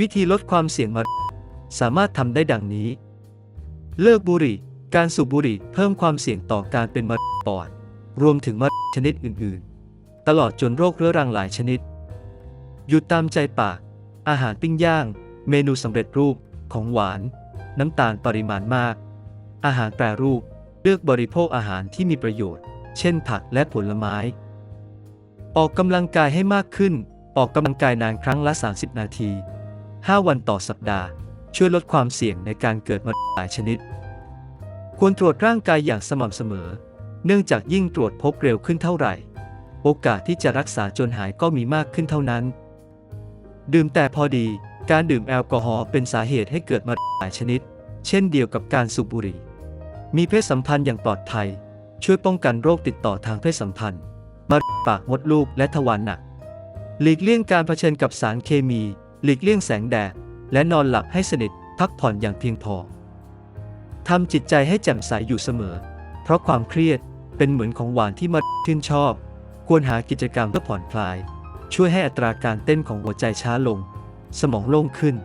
วิธีลดความเสี่ยงมะเร็งสามารถทำได้ดังนี้ เลิกบุหรี่ การสูบบุหรี่เพิ่มความเสี่ยงต่อการเป็นมะเร็งปอด รวมถึงมะเร็งชนิดอื่นๆ ตลอดจนโรคเรื้อรังหลายชนิด หยุดตามใจปาก อาหารปิ้งย่าง เมนูสำเร็จรูป ของหวาน น้ำตาลปริมาณมาก อาหารแปรรูป เลือกบริโภคอาหารที่มีประโยชน์ เช่นผักและผลไม้ ออกกำลังกายให้มากขึ้น ออกกำลังกายนานครั้งละ 30 นาที 5 วันต่อสัปดาห์ ช่วยลดความเสี่ยงในการเกิดมะเร็งหลายชนิด ควรตรวจร่างกายอย่างสม่ำเสมอ เนื่องจากยิ่งตรวจพบเร็วขึ้นเท่าไหร่ โอกาสที่จะรักษาจนหายก็มีมากขึ้นเท่านั้น ดื่มแต่พอดี การดื่มแอลกอฮอล์เป็นสาเหตุให้เกิดมะเร็งหลายชนิด เช่นเดียวกับการสูบบุหรี่ มีเพศสัมพันธ์อย่างปลอดภัย ช่วยป้องกันโรคติดต่อทางเพศสัมพันธ์มะเร็งปากมดลูกและทวารหนักหลีกเลี่ยงการเผชิญกับสารเคมี หลีกเลี่ยงแสงแดด และนอนหลับให้สนิท พักผ่อนอย่างเพียงพอทำจิตใจให้แจ่มใสอยู่เสมอ เพราะความเครียดเป็นเหมือนของหวานที่มาชื่นชอบ ควรหากิจกรรมเพื่อผ่อนคลาย ช่วยให้อัตราการเต้นของหัวใจช้าลง สมองโล่งขึ้น